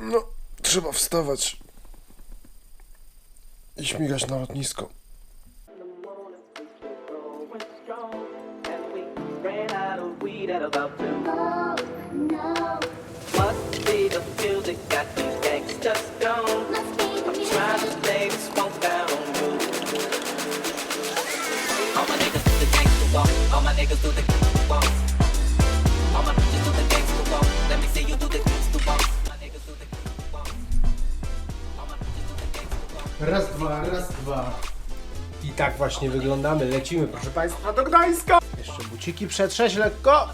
No, trzeba wstawać i śmigać na lotnisko. Be the feel that got Raz, dwa, raz, dwa. I tak właśnie wyglądamy. Lecimy, proszę Państwa, do Gdańska. Jeszcze buciki przetrzeć lekko.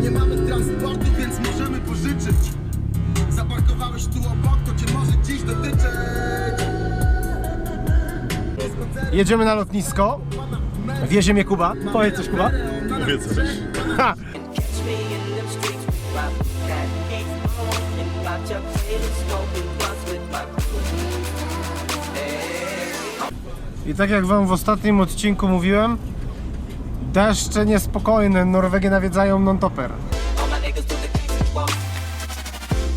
Nie mamy transportu, więc możemy pożyczyć Zaparkowałeś tu obok, to cię może dziś dotyczyć Jedziemy na lotnisko. Wiezie mnie Kuba. Powiedz coś, Kuba. My crew. I tak jak wam w ostatnim odcinku mówiłem, deszcze niespokojne Norwegię nawiedzają.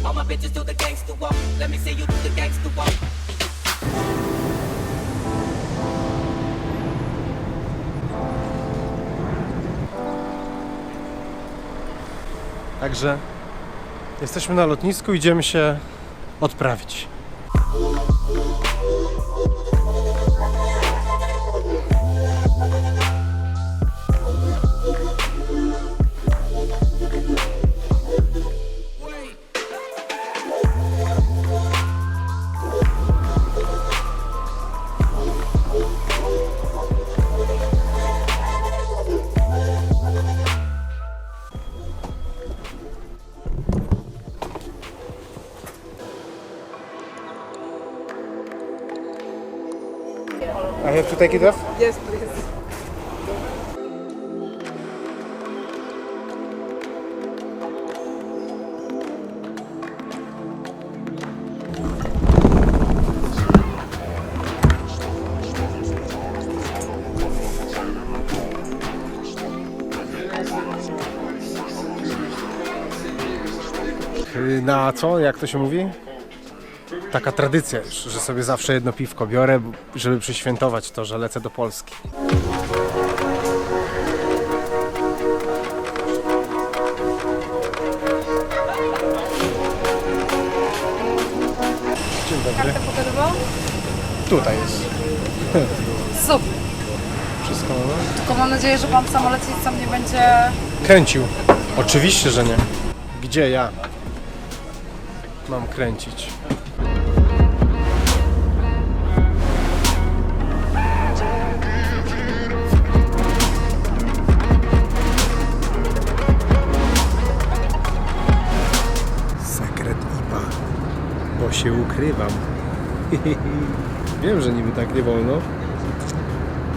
All my bitches do the gangster walk. Let me see you do the gangster walk. Także jesteśmy na lotnisku, idziemy się odprawić. To take it off? Yes, please. Na co? Jak to się mówi? Taka tradycja już, że sobie zawsze jedno piwko biorę, żeby przyświętować to, że lecę do Polski. Dzień dobry. Tutaj jest. Super. Wszystko no? Tylko mam nadzieję, że pan w samolecie sam nie będzie... Kręcił. Oczywiście, że nie. Gdzie ja mam kręcić? Się ukrywam. Wiem, że niby tak nie wolno,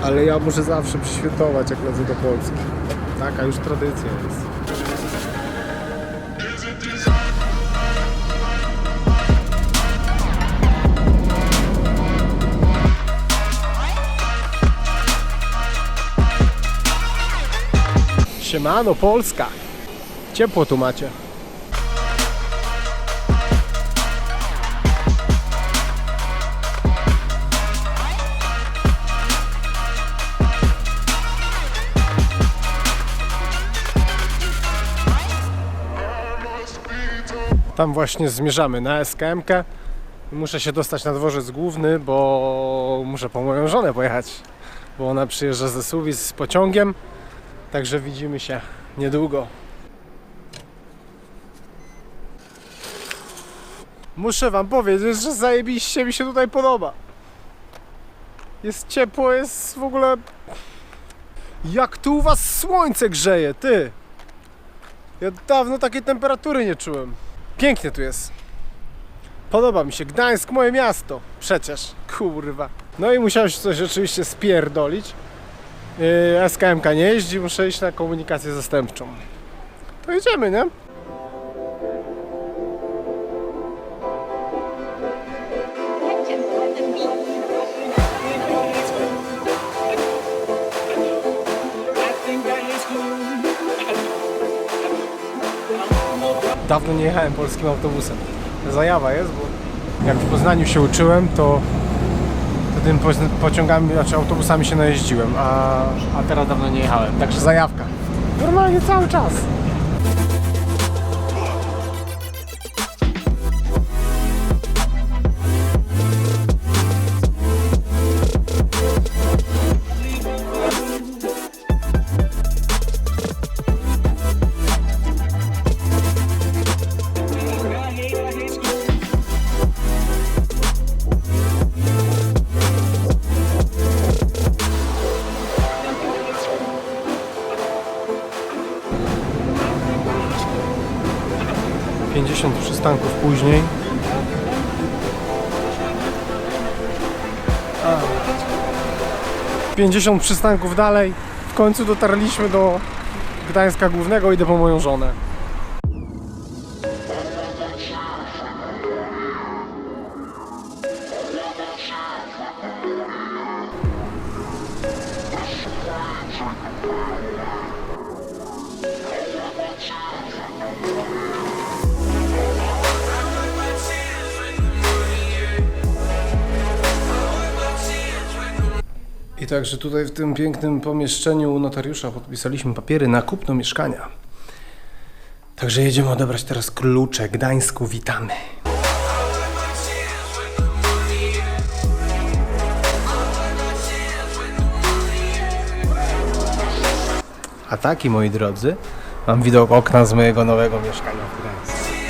ale ja muszę zawsze przyświętować, jak lecę do Polski. Taka już tradycja jest. Siemano, Polska! Ciepło tu macie. Tam właśnie zmierzamy na SKM-kę. Muszę się dostać na dworzec główny, bo muszę po moją żonę pojechać, bo ona przyjeżdża ze Suwis z pociągiem. Także widzimy się niedługo. Muszę wam powiedzieć, że zajebiście mi się tutaj podoba. Jest ciepło, jest w ogóle... Jak tu u was słońce grzeje, ty! Ja dawno takiej temperatury nie czułem. Pięknie tu jest. Podoba mi się. Gdańsk, moje miasto. Przecież. Kurwa. No i musiałem się coś oczywiście spierdolić. Yy, SKMK nie jeździ, muszę iść na komunikację zastępczą. To jedziemy, nie? Dawno nie jechałem polskim autobusem. Zajawa jest, bo jak w Poznaniu się uczyłem, to, to tym pociągami, znaczy autobusami się najeździłem, a, a teraz dawno nie jechałem. Także zajawka. Normalnie cały czas. Pięćdziesiąt przystanków później. A. 50 przystanków dalej. W końcu dotarliśmy do Gdańska Głównego. Idę po moją żonę. Także tutaj w tym pięknym pomieszczeniu u notariusza podpisaliśmy papiery na kupno mieszkania. Także jedziemy odebrać teraz klucze. Gdańsku witamy. A taki, moi drodzy, mam widok okna z mojego nowego mieszkania w Gdańsku.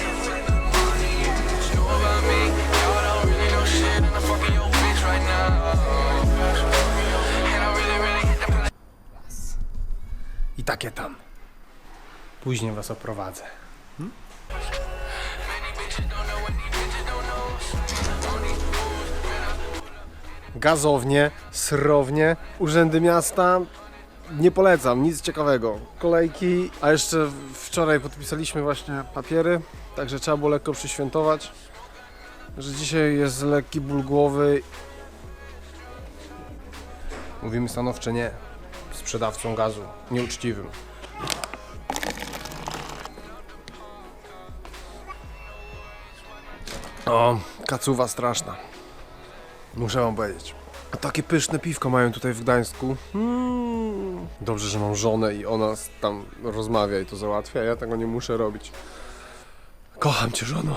Takie tam. Później was oprowadzę. Hmm? Gazownie, srownie, urzędy miasta. Nie polecam, nic ciekawego. Kolejki, a jeszcze wczoraj podpisaliśmy właśnie papiery, także trzeba było lekko przyświętować, że dzisiaj jest lekki ból głowy. Mówimy stanowcze nie sprzedawcą gazu, nieuczciwym. O, kacuwa straszna. Muszę wam powiedzieć. A takie pyszne piwko mają tutaj w Gdańsku. Mm. Dobrze, że mam żonę i ona tam rozmawia i to załatwia. Ja tego nie muszę robić. Kocham cię, żono.